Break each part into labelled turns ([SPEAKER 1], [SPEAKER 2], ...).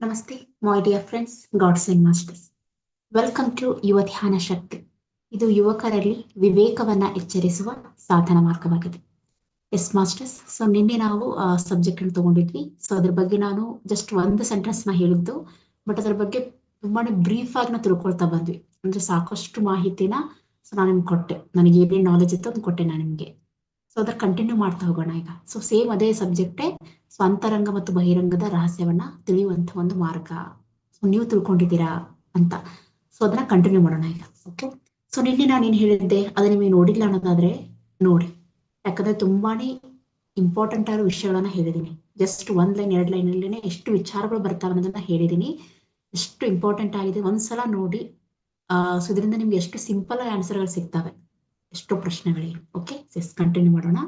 [SPEAKER 1] ನಮಸ್ತೆ my dear friends gods and masters welcome to Yuva Dhyana Shakti ಇದು ಯುವಕರಲ್ಲಿ ವಿವೇಕವನ್ನ ಎಚ್ಚರಿಸುವ ಸಾಧನ ಮಾರ್ಗವಾಗಿದೆ. ಎಸ್ ಮಾಸ್ಟರ್ಸ್ ಸೊ ನಿನ್ನೆ ನಾವು ಸಬ್ಜೆಕ್ಟ್ ಅನ್ನು ತಗೊಂಡಿದ್ವಿ. ಸೊ ಅದ್ರ ಬಗ್ಗೆ ನಾನು ಜಸ್ಟ್ ಒಂದು ಸೆಂಟೆನ್ಸ್ನ ಹೇಳಿದ್ದು ಬಟ್ ಅದ್ರ ಬಗ್ಗೆ ತುಂಬಾನೇ ಬ್ರೀಫ್ ಆಗಿ ನಾವು ತಿಳ್ಕೊಳ್ತಾ ಬಂದ್ವಿ. ಅಂದ್ರೆ ಸಾಕಷ್ಟು ಮಾಹಿತಿನ ಸೊ ನಾನು ನಿಮ್ಗೆ ಕೊಟ್ಟೆ. ನನಗೆ ಏನೇನು ನಾಲೆಜ್ ಇತ್ತು ಅದನ್ನ ಕೊಟ್ಟೆ ನಾನು ನಿಮ್ಗೆ. ಸೊ ಅದ್ರ ಕಂಟಿನ್ಯೂ ಮಾಡ್ತಾ ಹೋಗೋಣ ಈಗ. ಸೊ ಸೇಮ್ ಅದೇ ಸಬ್ಜೆಕ್ಟೇ ಸೊ ಅಂತರಂಗ ಮತ್ತು ಬಹಿರಂಗದ ರಹಸ್ಯವನ್ನ ತಿಳಿಯುವಂತ ಒಂದು ಮಾರ್ಗ. ಸೊ ನೀವು ತಿಳ್ಕೊಂಡಿದ್ದೀರಾ ಅಂತ. ಸೊ ಅದನ್ನ ಕಂಟಿನ್ಯೂ ಮಾಡೋಣ ಈಗ. ಓಕೆ ಸೊ ನಿನ್ನೆ ನಾನು ಏನ್ ಹೇಳಿದ್ದೆ? ಅದು ನಿಮಗೆ ನೋಡಿಲ್ಲ ಅನ್ನೋದಾದ್ರೆ ನೋಡಿ. ಯಾಕಂದ್ರೆ ತುಂಬಾನೇ ಇಂಪಾರ್ಟೆಂಟ್ ಆಗಿರೋ ವಿಷಯಗಳನ್ನ ಹೇಳಿದೀನಿ ಜಸ್ಟ್ ಒಂದ್ ಲೈನ್ ಎರಡ್ ಲೈನ್ ಅಲ್ಲಿನೇ ಎಷ್ಟು ವಿಚಾರಗಳು ಬರ್ತಾವೆ ಅನ್ನೋದನ್ನ ಹೇಳಿದೀನಿ ಎಷ್ಟು ಇಂಪಾರ್ಟೆಂಟ್ ಆಗಿದೆ ಒಂದ್ಸಲ ನೋಡಿ. ಆ ಸೊ ಇದರಿಂದ ನಿಮ್ಗೆ ಎಷ್ಟು ಸಿಂಪಲ್ ಆಗಿ ಆನ್ಸರ್ಗಳು ಸಿಗ್ತವೆ. ಎಷ್ಟೋ ಪ್ರಶ್ನೆಗಳಿವೆ. ಓಕೆ ಎಸ್ ಕಂಟಿನ್ಯೂ ಮಾಡೋಣ.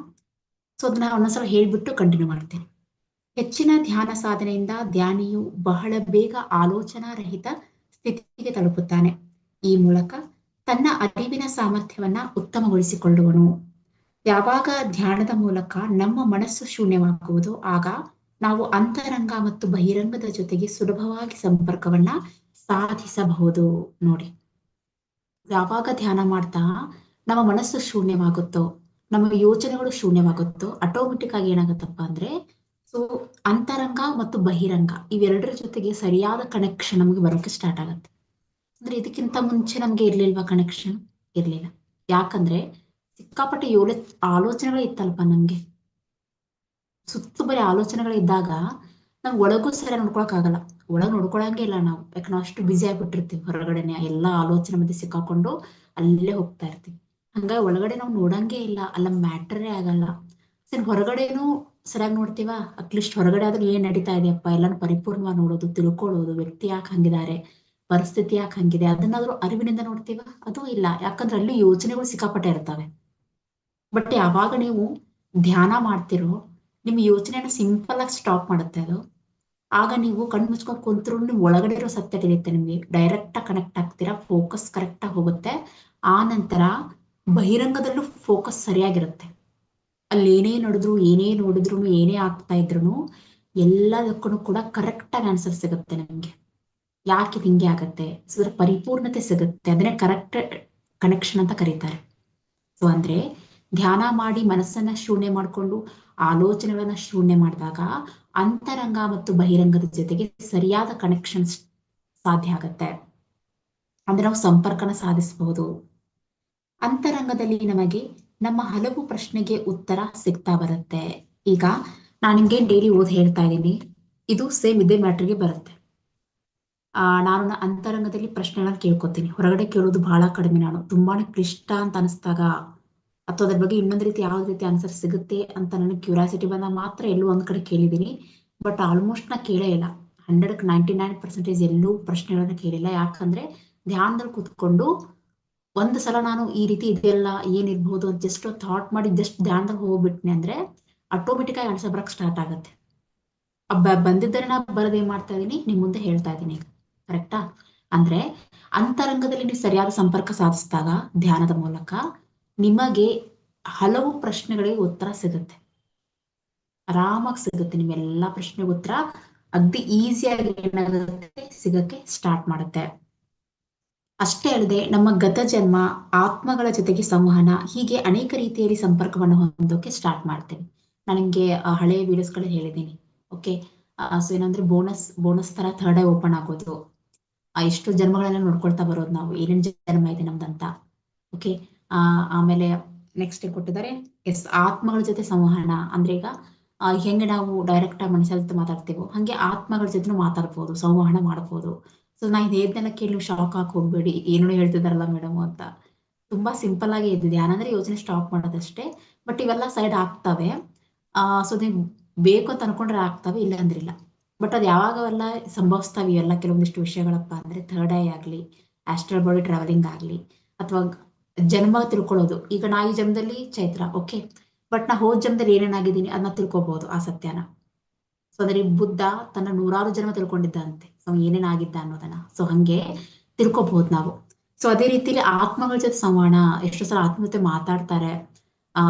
[SPEAKER 1] ಸೊ ಅದನ್ನ ಒಂದೊಂದ್ಸಲ ಹೇಳ್ಬಿಟ್ಟು ಕಂಟಿನ್ಯೂ ಮಾಡ್ತೇನೆ. ಹೆಚ್ಚಿನ ಧ್ಯಾನ ಸಾಧನೆಯಿಂದ ಧ್ಯಾನಿಯು ಬಹಳ ಬೇಗ ಆಲೋಚನಾ ರಹಿತ ಸ್ಥಿತಿಗೆ ತಲುಪುತ್ತಾನೆ. ಈ ಮೂಲಕ ತನ್ನ ಅರಿವಿನ ಸಾಮರ್ಥ್ಯವನ್ನ ಉತ್ತಮಗೊಳಿಸಿಕೊಳ್ಳುವನು. ಯಾವಾಗ ಧ್ಯಾನದ ಮೂಲಕ ನಮ್ಮ ಮನಸ್ಸು ಶೂನ್ಯವಾಗುವುದು ಆಗ ನಾವು ಅಂತರಂಗ ಮತ್ತು ಬಹಿರಂಗದ ಜೊತೆಗೆ ಸುಲಭವಾಗಿ ಸಂಪರ್ಕವನ್ನ ಸಾಧಿಸಬಹುದು. ನೋಡಿ. ಯಾವಾಗ ಧ್ಯಾನ ಮಾಡ್ತಾ ನಮ್ಮ ಮನಸ್ಸು ಶೂನ್ಯವಾಗುತ್ತೋ, ನಮ್ಮ ಯೋಚನೆಗಳು ಶೂನ್ಯವಾಗುತ್ತೋ ಆಟೋಮೆಟಿಕ್ ಆಗಿ ಏನಾಗುತ್ತಪ್ಪ ಅಂದ್ರೆ ಸೊ ಅಂತರಂಗ ಮತ್ತು ಬಹಿರಂಗ ಇವೆರಡರ ಜೊತೆಗೆ ಸರಿಯಾದ ಕನೆಕ್ಷನ್ ನಮಗೆ ಬರೋಕೆ ಸ್ಟಾರ್ಟ್ ಆಗುತ್ತೆ. ಅಂದ್ರೆ ಇದಕ್ಕಿಂತ ಮುಂಚೆ ನಮ್ಗೆ ಇರ್ಲಿಲ್ವಾ ಕನೆಕ್ಷನ್ ಇರ್ಲಿಲ್ಲ. ಯಾಕಂದ್ರೆ ಸಿಕ್ಕಾಪಟ್ಟೆ ಯೋಲ ಆಲೋಚನೆಗಳೇ ಇತ್ತಲ್ಪ ನಮ್ಗೆ? ಸುತ್ತು ಬರೀ ಆಲೋಚನೆಗಳಿದ್ದಾಗ ನಾವ್ ಒಳಗೂ ಸರಿ ನೋಡ್ಕೊಳಕ್ ಆಗಲ್ಲ ಒಳಗ್ ನೋಡ್ಕೊಳಂಗೆ ಇಲ್ಲ ನಾವು. ಯಾಕಂದ್ರೆ ಅಷ್ಟು ಬ್ಯುಸಿ ಆಗ್ಬಿಟ್ಟಿರ್ತೀವಿ ಹೊರಗಡೆನೆ. ಎಲ್ಲಾ ಆಲೋಚನೆ ಮಧ್ಯೆ ಸಿಕ್ಕಾಕೊಂಡು ಅಲ್ಲೇ ಹೋಗ್ತಾ ಇರ್ತೀವಿ. ಹಂಗಾಗಿ ಒಳಗಡೆ ನಾವು ನೋಡಂಗೆ ಇಲ್ಲ, ಅಲ್ಲ ಮ್ಯಾಟ್ರೇ ಆಗಲ್ಲ. ಸರಿ ಹೊರಗಡೆನು ಸರಿಯಾಗಿ ನೋಡ್ತೀವ? ಅಟ್ಲೀಸ್ಟ್ ಹೊರಗಡೆ ಆದ್ರೆ ಏನ್ ನಡೀತಾ ಇದೆಯಪ್ಪ? ಎಲ್ಲಾನು ಪರಿಪೂರ್ಣವಾಗಿ ನೋಡೋದು, ತಿಳ್ಕೊಳ್ಳೋದು, ವ್ಯಕ್ತಿ ಯಾಕೆ ಹಂಗಿದ್ದಾರೆ? ಪರಿಸ್ಥಿತಿ ಯಾಕೆ ಹಂಗಿದೆ? ಅದನ್ನಾದ್ರೂ ಅರಿವಿನಿಂದ ನೋಡ್ತೀವ? ಅದು ಇಲ್ಲ. ಯಾಕಂದ್ರೆ ಅಲ್ಲಿ ಯೋಚನೆಗಳು ಸಿಕ್ಕಾಪಟ್ಟೆ ಇರ್ತವೆ. ಬಟ್ ಯಾವಾಗ ನೀವು ಧ್ಯಾನ ಮಾಡ್ತಿರೋ ನಿಮ್ ಯೋಚನೆನ ಸಿಂಪಲ್ ಆಗಿ ಸ್ಟಾಪ್ ಮಾಡುತ್ತೆ ಅದು. ಆಗ ನೀವು ಕಣ್ಣು ಮುಚ್ಕೊಂಡು ಕುಂತ್ರು ನಿಮ್ ಒಳಗಡೆ ಇರೋ ಸತ್ಯ ತಿಳಿಯುತ್ತೆ ನಿಮ್ಗೆ. ಡೈರೆಕ್ಟ್ ಆಗಿ ಕನೆಕ್ಟ್ ಆಗ್ತೀರಾ? ಫೋಕಸ್ ಕರೆಕ್ಟ್ ಆಗಿ ಹೋಗುತ್ತೆ. ಆ ನಂತರ ಬಹಿರಂಗದಲ್ಲೂ ಫೋಕಸ್ ಸರಿಯಾಗಿರುತ್ತೆ. ಅಲ್ಲಿ ಏನೇ ನೋಡಿದ್ರು ಏನೇ ನೋಡಿದ್ರು, ಏನೇ ಆಗ್ತಾ ಇದ್ರು ಎಲ್ಲದಕ್ಕೂ ಕೂಡ ಕರೆಕ್ಟ್ ಆಗಿ ಆನ್ಸರ್ ಸಿಗುತ್ತೆ ನಮ್ಗೆ. ಯಾಕೆ ಹಿಂಗೆ ಆಗತ್ತೆ? ಸೊ ಅದ್ರ ಪರಿಪೂರ್ಣತೆ ಸಿಗುತ್ತೆ. ಅದನ್ನೇ ಕರೆಕ್ಟ್ ಕನೆಕ್ಷನ್ ಅಂತ ಕರೀತಾರೆ. ಸೊ ಅಂದ್ರೆ ಧ್ಯಾನ ಮಾಡಿ ಮನಸ್ಸನ್ನ ಶೂನ್ಯ ಮಾಡಿಕೊಂಡು ಆಲೋಚನೆಗಳನ್ನ ಶೂನ್ಯ ಮಾಡಿದಾಗ ಅಂತರಂಗ ಮತ್ತು ಬಹಿರಂಗದ ಜೊತೆಗೆ ಸರಿಯಾದ ಕನೆಕ್ಷನ್ ಸಾಧ್ಯ ಆಗತ್ತೆ. ಅಂದ್ರೆ ನಾವು ಸಂಪರ್ಕನ ಸಾಧಿಸಬಹುದು. ಅಂತರಂಗದಲ್ಲಿ ನಮಗೆ ನಮ್ಮ ಹಲವು ಪ್ರಶ್ನೆಗೆ ಉತ್ತರ ಸಿಗ್ತಾ ಬರುತ್ತೆ. ಈಗ ನಾನು ನಿಮ್ಗೆ ಡೈಲಿ ಓದಿ ಹೇಳ್ತಾ ಇದ್ದೀನಿ. ಇದು ಸೇಮ್ ಇದೇ ಮ್ಯಾಟ್ರಿಗೆ ಬರುತ್ತೆ. ಆ, ನಾನು ಅಂತರಂಗದಲ್ಲಿ ಪ್ರಶ್ನೆಗಳನ್ನ ಕೇಳ್ಕೊತೀನಿ. ಹೊರಗಡೆ ಕೇಳೋದು ಬಹಳ ಕಡಿಮೆ ನಾನು. ತುಂಬಾನೇ ಕ್ಲಿಷ್ಟ ಅಂತ ಅನಿಸ್ದಾಗ ಅಥವಾ ಅದ್ರ ಬಗ್ಗೆ ಇನ್ನೊಂದ್ ರೀತಿ ಯಾವ ರೀತಿ ಆನ್ಸರ್ ಸಿಗುತ್ತೆ ಅಂತ ನನಗೆ ಕ್ಯೂರಿಯಾಸಿಟಿ ಬಂದಾಗ ಮಾತ್ರ ಎಲ್ಲೂ ಒಂದ್ ಕಡೆ ಕೇಳಿದೀನಿ ಬಟ್ ಆಲ್ಮೋಸ್ಟ್ ನಾ ಕೇಳೇ ಇಲ್ಲ. ಹಂಡ್ರೆಡ್ ನೈಂಟಿ ನೈನ್ ಪರ್ಸೆಂಟೇಜ್ ಎಲ್ಲೂ ಪ್ರಶ್ನೆಗಳನ್ನ ಕೇಳಿಲ್ಲ. ಯಾಕಂದ್ರೆ ಧ್ಯಾನದಲ್ಲಿ ಕೂತ್ಕೊಂಡು ಒಂದ್ ಸಲ ನಾನು ಈ ರೀತಿ ಇದೆಲ್ಲ ಏನಿರ್ಬೋದು ಅಂತ ಜಸ್ಟ್ ಥಾಟ್ ಮಾಡಿ ಜಸ್ಟ್ ಧ್ಯಾನದಲ್ಲಿ ಹೋಗ್ಬಿಟ್ನೆ ಅಂದ್ರೆ ಆಟೋಮೆಟಿಕ್ ಆಗಿ ಆನ್ಸರ್ ಬರಕ್ ಸ್ಟಾರ್ಟ್ ಆಗುತ್ತೆ. ಬಂದಿದ್ದರೆ ನಾ ಬರೋದ್ ಏನ್ ಮಾಡ್ತಾ ಇದೀನಿ, ನಿಮ್ ಮುಂದೆ ಹೇಳ್ತಾ ಇದ್ದೀನಿ ಈಗ. ಕರೆಕ್ಟಾ ಅಂದ್ರೆ ಅಂತರಂಗದಲ್ಲಿ ನೀವು ಸರಿಯಾದ ಸಂಪರ್ಕ ಸಾಧಿಸಿದಾಗ ಧ್ಯಾನದ ಮೂಲಕ ನಿಮಗೆ ಹಲವು ಪ್ರಶ್ನೆಗಳಿಗೆ ಉತ್ತರ ಸಿಗುತ್ತೆ. ಆರಾಮಾಗಿ ಸಿಗುತ್ತೆ ನಿಮ್ಮೆಲ್ಲಾ ಪ್ರಶ್ನೆಗೆ ಉತ್ತರ. ಅಗ್ದಿ ಈಸಿಯಾಗಿ ಏನಾಗುತ್ತೆ? ಸಿಗಕ್ಕೆ ಸ್ಟಾರ್ಟ್ ಮಾಡುತ್ತೆ. ಅಷ್ಟೇ ಅಲ್ಲದೆ ನಮ್ಮ ಗತ ಜನ್ಮ, ಆತ್ಮಗಳ ಜೊತೆಗೆ ಸಂವಹನ, ಹೀಗೆ ಅನೇಕ ರೀತಿಯಲ್ಲಿ ಸಂಪರ್ಕವನ್ನು ಹೊಂದೋಕೆ ಸ್ಟಾರ್ಟ್ ಮಾಡ್ತೇವೆ ನನಗೆ ಹಳೆಯ ವಿಡಿಯೋಸ್ಗಳಲ್ಲಿ ಹೇಳಿದ್ದೀನಿ. ಓಕೆ ಸೊ ಏನಂದ್ರೆ ಬೋನಸ್ ಬೋನಸ್ ತರ ಥರ್ಡ್ ಐ ಓಪನ್ ಆಗೋದು. ಎಷ್ಟು ಜನ್ಮಗಳನ್ನ ನೋಡ್ಕೊಳ್ತಾ ಬರೋದು ನಾವು. ಏನೇನ್ ಜನ್ಮ ಇದೆ ನಮ್ದಂತ. ಓಕೆ ಆ, ಆಮೇಲೆ ನೆಕ್ಸ್ಟ್ ಕೊಟ್ಟಿದ್ದಾರೆ. ಎಸ್ ಆತ್ಮಗಳ ಜೊತೆ ಸಂವಹನ. ಅಂದ್ರೆ ಈಗ ಹೆಂಗೆ ನಾವು ಡೈರೆಕ್ಟ್ ಆಗಿ ಮನಸ್ಸಲ್ಲಿ ಮಾತಾಡ್ತೇವೋ, ಹಂಗೆ ಆತ್ಮಗಳ ಜೊತೆ ಮಾತಾಡ್ಬೋದು, ಸಂವಹನ ಮಾಡ್ಬೋದು. ಸೊ ನಾ ಇದನ್ನೆಲ್ಲ ಕೇಳಿ ಶಾಕ್ ಹಾಕಿ ಹೋಗ್ಬೇಡಿ. ಏನೋ ಹೇಳ್ತಿದಾರಲ್ಲ ಮೇಡಮ್ ಅಂತ. ತುಂಬಾ ಸಿಂಪಲ್ ಆಗಿ ಇದ್ದಿದೆ ಯಾರಂದ್ರೆ ಯೋಚನೆ ಸ್ಟಾಪ್ ಮಾಡೋದಷ್ಟೇ. ಬಟ್ ಇವೆಲ್ಲ ಸೈಡ್ ಆಗ್ತವೆ. ಆ ಸೊ ನೀವು ಬೇಕು ಅಂತ ಅನ್ಕೊಂಡ್ರೆ ಆಗ್ತವೆ, ಇಲ್ಲ ಅಂದ್ರಿಲ್ಲ ಬಟ್ ಅದು ಯಾವಾಗ ಅವೆಲ್ಲ ಸಂಭವಿಸ್ತಾವೆ ಇವೆಲ್ಲ ಕೆಲವೊಂದಿಷ್ಟು ವಿಷಯಗಳಪ್ಪ ಅಂದ್ರೆ ಥರ್ಡ್ ಐ ಆಗ್ಲಿ ಆಸ್ಟ್ರಲ್ ಬಾಡಿ ಟ್ರಾವೆಲಿಂಗ್ ಆಗ್ಲಿ, ಅಥವಾ ಜನ್ಮ ತಿಳ್ಕೊಳ್ಳೋದು. ಈಗ ನಾ ಈ ಜನ್ಮದಲ್ಲಿ ಚೈತ್ರ ಓಕೆ ಬಟ್ ನಾ ಹೋದ್ ಜನ್ಮದಲ್ಲಿ ಏನೇನಾಗಿದ್ದೀನಿ ಅದನ್ನ ತಿಳ್ಕೊಬಹುದು ಆ ಸತ್ಯನ. ಸೊ ಅಂದ್ರೆ ಬುದ್ಧ ತನ್ನ ನೂರಾರು ಜನ್ಮ ತಿಳ್ಕೊಂಡಿದ್ದಂತೆ. ಸೊ ಏನೇನಾಗಿದ್ದ ಅನ್ನೋದನ್ನ. ಸೊ ಹಂಗೆ ತಿಳ್ಕೊಬಹುದು ನಾವು. ಸೊ ಅದೇ ರೀತಿಲಿ ಆತ್ಮಗಳ ಜೊತೆ ಸಂವಹನ, ಎಷ್ಟೋ ಸಲ ಆತ್ಮ ಜೊತೆ ಮಾತಾಡ್ತಾರೆ. ಆ,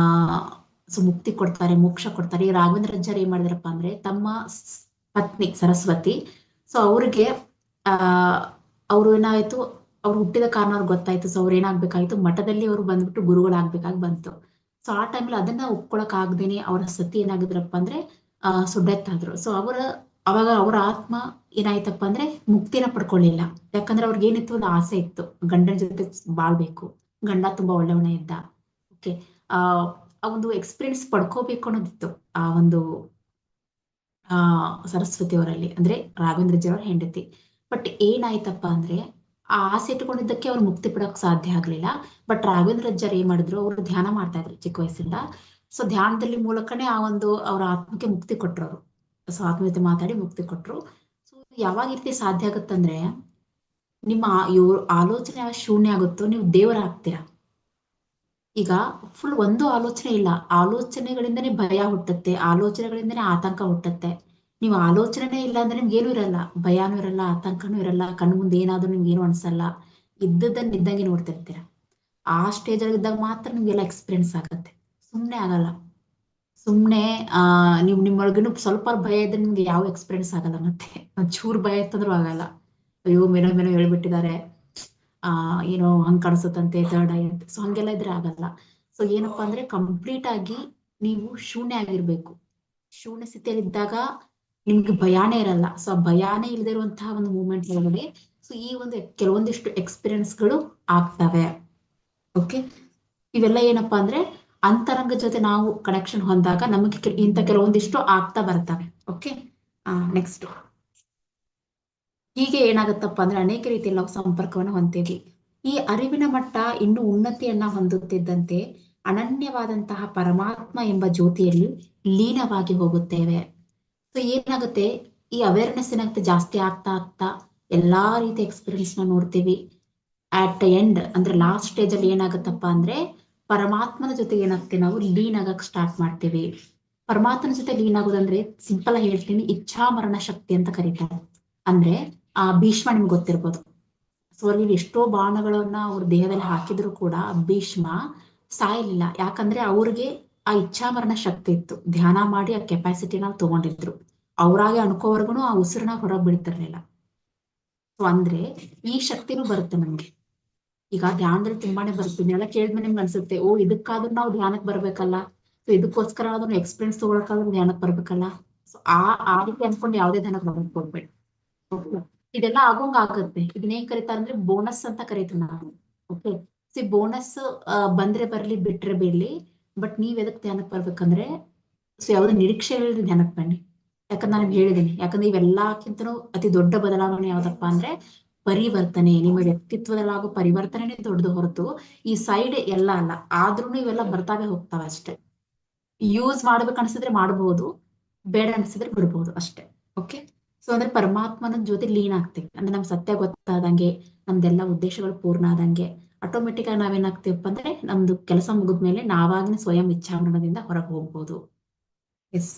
[SPEAKER 1] ಸೊ, ಮುಕ್ತಿ ಕೊಡ್ತಾರೆ, ಮೋಕ್ಷ ಕೊಡ್ತಾರೆ. ಈ ರಾಘವೇಂದ್ರ ಅಜ್ಜಾರ್ ಏನ್ ಮಾಡಿದ್ರಪ್ಪ ಅಂದ್ರೆ, ತಮ್ಮ ಪತ್ನಿ ಸರಸ್ವತಿ, ಸೊ, ಅವ್ರಿಗೆ, ಆ, ಅವ್ರು ಏನಾಯ್ತು, ಅವ್ರು ಹುಟ್ಟಿದ ಕಾರಣ ಅವ್ರಿಗೆ ಗೊತ್ತಾಯ್ತು. ಸೊ ಅವ್ರು ಏನಾಗ್ಬೇಕಾಯ್ತು ಮಠದಲ್ಲಿ ಅವ್ರು ಬಂದ್ಬಿಟ್ಟು ಗುರುಗಳಾಗ್ಬೇಕಾಗಿ ಬಂತು. ಸೊ ಆ ಟೈಮಲ್ಲಿ ಅದನ್ನ ಒಪ್ಕೊಳಕ್ ಆಗ್ದೇನೆ ಅವರ ಸತಿ ಏನಾಗಿದ್ರಪ್ಪ ಅಂದ್ರೆ ಆ ಆದ್ರು ಸೊ ಅವರ, ಅವಾಗ ಅವರ ಆತ್ಮ ಏನಾಯ್ತಪ್ಪ ಅಂದ್ರೆ ಮುಕ್ತಿನ ಪಡ್ಕೊಳ್ಳಿಲ್ಲ. ಯಾಕಂದ್ರೆ ಅವ್ರಿಗೆ ಏನಿತ್ತು? ಒಂದು ಆಸೆ ಇತ್ತು. ಗಂಡನ ಜೊತೆ ಬಾಳ್ಬೇಕು. ಗಂಡ ತುಂಬಾ ಒಳ್ಳೆಯವನ ಇದ್ದ. ಓಕೆ ಆ ಒಂದು ಎಕ್ಸ್ಪೀರಿಯನ್ಸ್ ಪಡ್ಕೋಬೇಕು ಅನ್ನೋದಿತ್ತು. ಆ ಒಂದು, ಆ, ಸರಸ್ವತಿ ಅವರಲ್ಲಿ. ಅಂದ್ರೆ ರಾಘವೇಂದ್ರಜಿ ಅವರ ಹೆಂಡತಿ. ಬಟ್ ಏನಾಯ್ತಪ್ಪ ಅಂದ್ರೆ ಆ ಆಸೆ ಇಟ್ಕೊಂಡಿದ್ದಕ್ಕೆ ಅವ್ರು ಮುಕ್ತಿ ಪಡೋಕ್ ಸಾಧ್ಯ ಆಗ್ಲಿಲ್ಲ. ಬಟ್ ರಾಘವೇಂದ್ರ ರಾಘವೇಂದ್ರಜ್ಜರ್ ಏನ್ ಮಾಡಿದ್ರು? ಅವರು ಧ್ಯಾನ ಮಾಡ್ತಾ ಇದ್ರು ಚಿಕ್ಕ ವಯಸ್ಸಿಂದ. ಸೊ ಧ್ಯಾನದಲ್ಲಿ ಮೂಲಕನೇ ಆ ಒಂದು ಅವರ ಆತ್ಮಕ್ಕೆ ಮುಕ್ತಿ ಕೊಟ್ರು ಅವರು ಸೊ ಆತ್ಮ ಜೊತೆ ಮಾತಾಡಿ ಮುಕ್ತಿ ಕೊಟ್ರು. ಸೊ ಯಾವಾಗ ರೀತಿ ಸಾಧ್ಯ ಆಗುತ್ತಂದ್ರೆ ನಿಮ್ಮ ಇವ್ರ ಆಲೋಚನೆ ಶೂನ್ಯ ಆಗುತ್ತೋ ನೀವು ದೇವರಾಗ್ತೀರಾ. ಈಗ ಫುಲ್ ಒಂದು ಆಲೋಚನೆ ಇಲ್ಲ. ಆಲೋಚನೆಗಳಿಂದನೇ ಭಯ ಹುಟ್ಟುತ್ತೆ. ಆಲೋಚನೆಗಳಿಂದನೇ ಆತಂಕ ಹುಟ್ಟುತ್ತೆ. ನೀವು ಆಲೋಚನೆ ಇಲ್ಲ ಅಂದ್ರೆ ನಿಮ್ಗೆ ಏನು ಇರಲ್ಲ. ಭಯನೂ ಇರಲ್ಲ, ಆತಂಕನೂ ಇರಲ್ಲ, ಕಣ್ಣು ಮುಂದೆ ಏನಾದ್ರೂ ನಿಮ್ಗೆ ಏನು ಅನ್ಸಲ್ಲ. ಇದ್ದದ್ದನ್ನ ಇದ್ದಂಗೆ ನೋಡ್ತಿರ್ತೀರ. ಆ ಸ್ಟೇಜ್ ಅಲ್ಲಿ ಇದ್ದಾಗ ಮಾತ್ರ ನಿಮ್ಗೆಲ್ಲ ಎಕ್ಸ್ಪೀರಿಯನ್ಸ್ ಆಗುತ್ತೆ. ಸುಮ್ನೆ ಆಗಲ್ಲ. ಸುಮ್ನೆ, ಆ ನೀವು ನಿಮ್ಮೊಳಗಿನ ಸ್ವಲ್ಪ ಭಯ ಇದ್ರೆ ನಿಮ್ಗೆ ಯಾವ ಎಕ್ಸ್ಪೀರಿಯನ್ಸ್ ಆಗಲ್ಲ ಮತ್ತೆ. ಒಂದ್ ಚೂರ್ ಭಯ ಇತ್ತಂದ್ರೂ ಆಗಲ್ಲ. ಅಯ್ಯೋ, ಮೇನೋ ಮೇನೋ ಹೇಳ್ಬಿಟ್ಟಿದ್ದಾರೆ. ಆ, ಏನೋ ಹಂಗ್ ಕಾಣಿಸುತ್ತಂತೆ ತರ್ಡ್ ಐ ಅಂತ. ಸೊ ಹಂಗೆಲ್ಲ ಇದ್ರೆ ಆಗಲ್ಲ. ಸೊ ಏನಪ್ಪಾ ಅಂದ್ರೆ ಕಂಪ್ಲೀಟ್ ಆಗಿ ನೀವು ಶೂನ್ಯ ಆಗಿರ್ಬೇಕು. ಶೂನ್ಯ ಸ್ಥಿತಿಯಲ್ಲಿ ಇದ್ದಾಗ ನಿಮ್ಗೆ ಭಯಾನೇ ಇರಲ್ಲ. ಸೊ ಆ ಭಯಾನೇ ಇಲ್ಲದೆ ಇರುವಂತಹ ಒಂದು ಮೂಮೆಂಟ್ ಒಳಗಡೆ ಸೊ ಈ ಒಂದು ಕೆಲವೊಂದಿಷ್ಟು ಎಕ್ಸ್ಪೀರಿಯನ್ಸ್ಗಳು ಆಗ್ತವೆ. ಓಕೆ ಇವೆಲ್ಲ ಏನಪ್ಪಾ ಅಂದ್ರೆ ಅಂತರಂಗ ಜೊತೆ ನಾವು ಕನೆಕ್ಷನ್ ಹೊಂದಾಗ ನಮಗೆ ಇಂಥ ಕೆಲವೊಂದಿಷ್ಟು ಆಗ್ತಾ ಬರ್ತವೆ. ಓಕೆ ನೆಕ್ಸ್ಟ್ ಹೀಗೆ ಏನಾಗುತ್ತಪ್ಪ ಅಂದ್ರೆ ಅನೇಕ ರೀತಿಯಲ್ಲಿ ನಾವು ಸಂಪರ್ಕವನ್ನು ಹೊಂದ್ತೀವಿ ಈ ಅರಿವಿನ ಮಟ್ಟ ಇನ್ನು ಉನ್ನತಿಯನ್ನ ಹೊಂದುತ್ತಿದ್ದಂತೆ ಅನನ್ಯವಾದಂತಹ ಪರಮಾತ್ಮ ಎಂಬ ಜ್ಯೋತಿಯಲ್ಲಿ ಲೀನವಾಗಿ ಹೋಗುತ್ತೇವೆ. ಸೊ ಏನಾಗುತ್ತೆ? ಈ ಅವೇರ್ನೆಸ್ ಏನಾಗುತ್ತೆ? ಜಾಸ್ತಿ ಆಗ್ತಾ ಆಗ್ತಾ ಎಲ್ಲಾ ರೀತಿಯ ಎಕ್ಸ್ಪೀರಿಯನ್ಸ್ನ ನೋಡ್ತೀವಿ. ಅಟ್ ಎಂಡ್ ಅಂದ್ರೆ ಲಾಸ್ಟ್ ಸ್ಟೇಜ್ ಅಲ್ಲಿ ಏನಾಗುತ್ತಪ್ಪ ಅಂದ್ರೆ ಪರಮಾತ್ಮನ ಜೊತೆ ಏನಾಗುತ್ತೆ ನಾವು ಲೀನ್ ಆಗಕ್ ಸ್ಟಾರ್ಟ್ ಮಾಡ್ತೀವಿ. ಪರಮಾತ್ಮನ ಜೊತೆ ಲೀನ್ ಆಗೋದಂದ್ರೆ ಸಿಂಪಲ್ ಆಗಿ ಹೇಳ್ತೀನಿ ಇಚ್ಛಾ ಮರಣ ಶಕ್ತಿ ಅಂತ ಕರೀತಾರೆ. ಅಂದ್ರೆ ಆ ಭೀಷ್ಮ ನಿಮ್ಗೆ ಗೊತ್ತಿರ್ಬೋದು. ಸೊ ಅವ್ರಿಗೆ ಎಷ್ಟೋ ಬಾಣಗಳನ್ನ ಅವ್ರ ದೇಹದಲ್ಲಿ ಹಾಕಿದ್ರು ಕೂಡ ಭೀಷ್ಮ ಸಾಯಲಿಲ್ಲ. ಯಾಕಂದ್ರೆ ಅವ್ರಿಗೆ ಆ ಇಚ್ಛಾ ಮರಣ ಶಕ್ತಿ ಇತ್ತು. ಧ್ಯಾನ ಮಾಡಿ ಆ ಕೆಪಾಸಿಟಿನ ತಗೊಂಡಿದ್ರು. ಅವ್ರಾಗೆ ಅನ್ಕೋವರ್ಗುನು ಆ ಉಸಿರನ್ನ ಹೊರಗ್ ಬಿಡ್ತಿರ್ಲಿಲ್ಲ. ಸೊ ಅಂದ್ರೆ ಈ ಶಕ್ತಿನೂ ಬರುತ್ತೆ ನಮ್ಗೆ. ಈಗ ಧ್ಯಾನದಲ್ಲಿ ತುಂಬಾನೇ ಬರುತ್ತೆ. ಇದನ್ನೆಲ್ಲ ಕೇಳಿದ್ಮೇಲೆ ನಿಮ್ಗೆ ಅನ್ಸುತ್ತೆ, ಓ, ಇದಕ್ಕಾದ್ರೂ ನಾವು ಧ್ಯಾನಕ್ಕೆ ಬರ್ಬೇಕಲ್ಲ? ಸೊ ಇದಕ್ಕೋಸ್ಕರ ಆದ್ರೂ ಎಕ್ಸ್ಪೀರಿಯನ್ಸ್ ತಗೊಳಕಾದ್ರೂ ಧ್ಯಾನಕ್ಕೆ ಬರ್ಬೇಕಲ್ಲ? ಸೊ ಆ ಆ ರೀತಿ ಅನ್ಕೊಂಡು ಯಾವ್ದೇ ಧ್ಯಾನಕ್ಕೆ ಬರಕ್ ಹೋಗ್ಬೇಡಿ. ಇದೆಲ್ಲ ಆಗೋಂಗ್ ಆಗುತ್ತೆ. ಇದನ್ನೇನ್ ಕರೀತಾರ ಅಂದ್ರೆ ಬೋನಸ್ ಅಂತ ಕರೀತೀವಿ ನಾವು. ಓಕೆ ಸಿ ಬೋನಸ್ ಬಂದ್ರೆ ಬರ್ಲಿ, ಬಿಟ್ರೆ ಬಿಡ್ಲಿ ಬಟ್ ನೀವ್ ಎದಕ್ ಧ್ಯಾನಕ್ಕೆ ಬರ್ಬೇಕಂದ್ರೆ ಸೊ ಯಾವ್ದು ನಿರೀಕ್ಷೆ ಇಲ್ಲದೆ ಧ್ಯಾನಕ್ಕೆ ಬನ್ನಿ. ಯಾಕಂದ್ರೆ ನಾನು ಹೇಳಿದ್ದೀನಿ ಯಾಕಂದ್ರೆ ಇವೆಲ್ಲಕ್ಕಿಂತನೂ ಅತಿ ದೊಡ್ಡ ಬದಲಾವಣೆ ಯಾವ್ದಪ್ಪ ಅಂದ್ರೆ ಪರಿವರ್ತನೆ, ನಿಮ್ಮ ವ್ಯಕ್ತಿತ್ವದಲ್ಲಾಗೋ ಪರಿವರ್ತನೆ ದೊಡ್ಡದು ಹೊರತು ಈ ಸೈಡ್ ಎಲ್ಲ ಅಲ್ಲ. ಆದ್ರೂ ಇವೆಲ್ಲ ಬರ್ತಾವೆ ಹೋಗ್ತಾವೆ ಅಷ್ಟೇ. ಯೂಸ್ ಮಾಡ್ಬೇಕು ಅನ್ಸಿದ್ರೆ ಮಾಡಬಹುದು ಬೇಡ ಅನ್ಸಿದ್ರೆ ಬಿಡ್ಬೋದು ಅಷ್ಟೇ. ಓಕೆ ಸೊ ಅಂದ್ರೆ ಪರಮಾತ್ಮನ ಜೊತೆ ಲೀನ್ ಆಗ್ತೀವಿ. ಅಂದ್ರೆ ನಮ್ ಸತ್ಯ ಗೊತ್ತಾದಂಗೆ, ನಮ್ದೆಲ್ಲ ಉದ್ದೇಶಗಳು ಪೂರ್ಣ ಆದಂಗೆ ಆಟೋಮೆಟಿಕ್ ಆಗಿ ನಾವೇನಾಗ್ತೀವಪ್ಪ ಅಂದ್ರೆ ನಮ್ದು ಕೆಲಸ ಮುಗಿದ್ಮೇಲೆ ನಾವಾಗಿನ ಸ್ವಯಂ ಇಚ್ಛಾಮರಣದಿಂದ ಹೊರಗೆ ಹೋಗ್ಬೋದು. ಎಸ್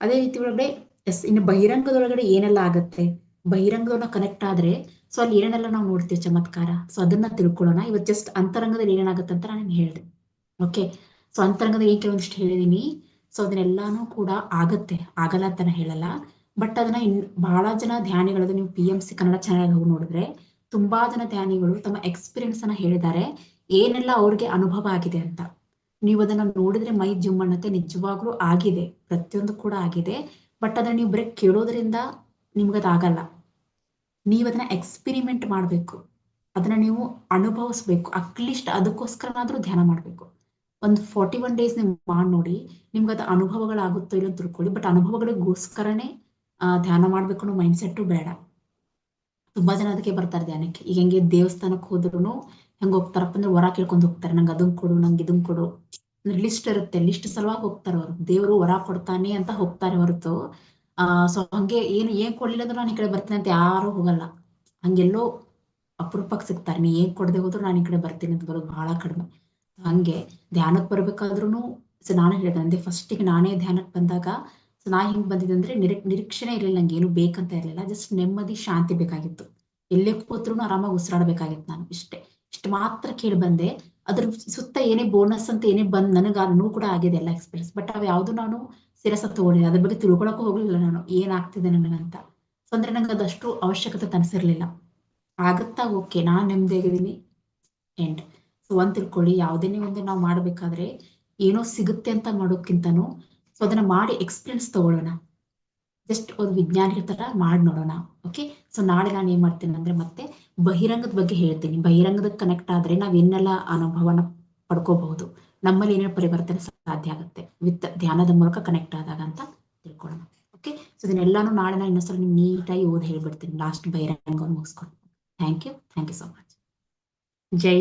[SPEAKER 1] ಅದೇ ರೀತಿ ಒಳಗಡೆ ಎಸ್ ಇನ್ನು ಬಹಿರಂಗದೊಳಗಡೆ ಏನೆಲ್ಲ ಆಗತ್ತೆ? ಬಹಿರಂಗದೊಳಗ ಕನೆಕ್ಟ್ ಆದ್ರೆ ಸೊ ಅಲ್ಲಿ ಏನೆಲ್ಲ ನಾವು ನೋಡ್ತೀವಿ ಚಮತ್ಕಾರ? ಸೊ ಅದನ್ನ ತಿಳ್ಕೊಳ್ಳೋಣ. ಇವತ್ತು ಜಸ್ಟ್ ಅಂತರಂಗದಲ್ಲಿ ಏನಾಗುತ್ತೆ ಅಂತ ನಾನು ಹೇಳಿದೆ. ಓಕೆ ಸೊ ಅಂತರಂಗದ ಏನ್ ಕೆಲವೊಂದಿಷ್ಟು ಹೇಳಿದೀನಿ. ಸೊ ಅದನ್ನೆಲ್ಲಾನು ಕೂಡ ಆಗತ್ತೆ. ಆಗಲ್ಲ ಅಂತ ಹೇಳಲ್ಲ. ಬಟ್ ಅದನ್ನ ಇನ್ ಬಹಳ ಜನ ಧ್ಯಾನಿಗಳದ್ದು ನೀವು P M C Kannada channel ಹೋಗಿ ನೋಡಿದ್ರೆ ತುಂಬಾ ಜನ ಧ್ಯಾನಿಗಳು ತಮ್ಮ ಎಕ್ಸ್ಪೀರಿಯನ್ಸ್ ಅನ್ನ ಹೇಳಿದ್ದಾರೆ. ಏನೆಲ್ಲ ಅವ್ರಿಗೆ ಅನುಭವ ಆಗಿದೆ ಅಂತ. ನೀವು ಅದನ್ನ ನೋಡಿದ್ರೆ ಮೈ ಜುಮ್ಮಣ್ಣತೆ ನಿಜವಾಗ್ಲೂ ಆಗಿದೆ. ಪ್ರತಿಯೊಂದು ಕೂಡ ಆಗಿದೆ. ಬಟ್ ಅದನ್ನ ನೀವು ಬರೀ ಕೇಳೋದ್ರಿಂದ ನಿಮ್ಗದ್ ಆಗಲ್ಲ ನೀವು ಅದನ್ನ ಎಕ್ಸ್ಪಿರಿಮೆಂಟ್ ಮಾಡ್ಬೇಕು. ಅದನ್ನ ನೀವು ಅನುಭವಿಸ್ಬೇಕು. ಅಟ್ಲೀಸ್ಟ್ ಅದಕ್ಕೋಸ್ಕರನಾದ್ರೂ ಧ್ಯಾನ ಮಾಡ್ಬೇಕು. ಒಂದು ಫಾರ್ಟಿ ಒನ್ ಡೇಸ್ ನೀವು ಮಾಡಿ ನೋಡಿ ನಿಮ್ಗೆ ಅದು ಅನುಭವಗಳಾಗುತ್ತೋ ಇಲ್ಲ ತಿಳ್ಕೊಳ್ಳಿ. ಬಟ್ ಅನುಭವಗಳಿಗೋಸ್ಕರನೇ ಧ್ಯಾನ ಮಾಡ್ಬೇಕು ಅನ್ನೋ ಮೈಂಡ್ ಸೆಟ್ಟು ಬೇಡ. ತುಂಬಾ ಜನ ಅದಕ್ಕೆ ಬರ್ತಾರೆ ಧ್ಯಾನಕ್ಕೆ. ಈಗ ಹೆಂಗೆ ದೇವಸ್ಥಾನಕ್ಕೆ ಹೋದ್ರು ಹೆಂಗ್ ಹೋಗ್ತಾರಪ್ಪ ಅಂದ್ರೆ ವರ ಕೇಳ್ಕೊಂಡು ಹೋಗ್ತಾರೆ. ನಂಗೆ ಅದನ್ ಕೊಡು, ನಂಗೆ ಇದನ್ ಕೊಡು. ಅಂದ್ರೆ ಲಿಸ್ಟ್ ಇರುತ್ತೆ. ಲಿಸ್ಟ್ ಸಲುವಾಗಿ ಹೋಗ್ತಾರೆ ಅವರು. ದೇವರು ವರ ಕೊಡ್ತಾನೆ ಅಂತ ಹೋಗ್ತಾರೆ ಹೊರತು. ಆ ಸೊ ಹಂಗೆ ಏನು, ಏನ್ ಕೊಡ್ಲಿಲ್ಲ ಅಂದ್ರೆ ನಾನು ಈ ಕಡೆ ಬರ್ತೀನಿ ಅಂತ ಯಾರು ಹೋಗಲ್ಲ. ಹಂಗೆಲ್ಲೋ ಅಪರೂಪಕ್ಕೆ ಸಿಗ್ತಾರೆ. ನೀ ಏನ್ ಕೊಡದೆ ಹೋದ್ರು ನಾನು ಈ ಕಡೆ ಬರ್ತೀನಿ ಅಂತ ಬರೋದು ಬಹಳ ಕಡಿಮೆ. ಹಂಗೆ ಧ್ಯಾನಕ್ಕೆ ಬರ್ಬೇಕಾದ್ರೂ ಸೊ ನಾನು ಹೇಳಿದೆ ಅಂದ್ರೆ ಫಸ್ಟಿಗೆ ನಾನೇ ಧ್ಯಾನಕ್ಕೆ ಬಂದಾಗ ಸೊ ನಾ ಹಿಂಗ್ ಬಂದಿದ್ದೆ ಅಂದ್ರೆ ನಿರೀ, ನಿರೀಕ್ಷಣೆ ಇರಲಿಲ್ಲ ನಂಗೆ, ಏನು ಬೇಕಂತ ಇರಲಿಲ್ಲ. ಜಸ್ಟ್ ನೆಮ್ಮದಿ, ಶಾಂತಿ ಬೇಕಾಗಿತ್ತು. ಎಲ್ಲೇ ಕೂತ್ರು ಆರಾಮಾಗಿ ಉಸಿರಾಡ್ಬೇಕಾಗಿತ್ತು ನಾನು ಇಷ್ಟೇ. ಇಷ್ಟು ಮಾತ್ರ ಕೇಳಿ ಬಂದೆ. ಅದ್ರ ಸುತ್ತ ಏನೇ ಬೋನಸ್ ಅಂತ ಏನೇ ಬಂದ್ ನನಗೆ ಅದನ್ನು ಕೂಡ ಆಗಿದೆ ಎಲ್ಲ ಎಕ್ಸ್ಪೀರಿಯನ್ಸ್ ಬಟ್ ಅವ್ ಯಾವ್ದು ನಾನು ಸಿರಸ ತಗೊಂಡಿದ್ದೆ ಅದ್ರ ಬಗ್ಗೆ ತಿಳ್ಕೊಳಕ್ಕೂ ಹೋಗ್ಲಿಲ್ಲ ನಾನು. ಏನಾಗ್ತಿದೆ ನನಗಂತ ಸೊ ಅಂದ್ರೆ ನಂಗೆ ಅದಷ್ಟು ಅವಶ್ಯಕತೆ ತನಿಸಿರ್ಲಿಲ್ಲ. ಆಗತ್ತಾ ಓಕೆ, ನಾನು ನೆಮ್ಮದಿಯಾಗಿದ್ದೀನಿ ಎಂಡ್ ಸೊ ಒಂದ್ ತಿಳ್ಕೊಳ್ಳಿ ಯಾವುದೇನೇ ಒಂದು ನಾವು ಮಾಡ್ಬೇಕಾದ್ರೆ ಏನೋ ಸಿಗುತ್ತೆ ಅಂತ ಮಾಡೋಕ್ಕಿಂತನೂ ಸೊ ಅದನ್ನ ಮಾಡಿ ಎಕ್ಸ್ಪೀರಿಯನ್ಸ್ ತಗೊಳ್ಳೋಣ. ಜಸ್ಟ್ ಒಂದು ವಿಜ್ಞಾನಿಗಳ ತರ ಮಾಡಿ ನೋಡೋಣ, ಓಕೆ? ಸೊ ನಾಳೆ ನಾನು ಏನ್ ಮಾಡ್ತೀನಿ ಅಂದ್ರೆ ಮತ್ತೆ ಬಹಿರಂಗದ ಬಗ್ಗೆ ಹೇಳ್ತೀನಿ. ಬಹಿರಂಗದ ಕನೆಕ್ಟ್ ಆದ್ರೆ ನಾವ್ ಏನೆಲ್ಲ ಅನುಭವನ ಪಡ್ಕೋಬಹುದು. ನಮ್ಮಲ್ಲಿ ಏನೇನು ಪರಿವರ್ತನೆ ಸಾಧ್ಯ ಆಗುತ್ತೆ ವಿತ್ ಧ್ಯಾನದ ಮೂಲಕ ಕನೆಕ್ಟ್ ಆದಾಗ ಅಂತ ತಿಳ್ಕೊಳ್ಳೋಣ. ಓಕೆ ಸೊ ಇದನ್ನೆಲ್ಲಾನು ನಾಳೆ ನಾನು ಇನ್ನೊಂದ್ಸಲ ನಿಮ್ಗೆ ನೀಟಾಗಿ ಓದಿ ಹೇಳ್ಬಿಡ್ತೀನಿ. ಲಾಸ್ಟ್ ಬೈರಂಗ್ ಮುಗಿಸ್ಕೊಂಡು. Thank you thank you so much Jai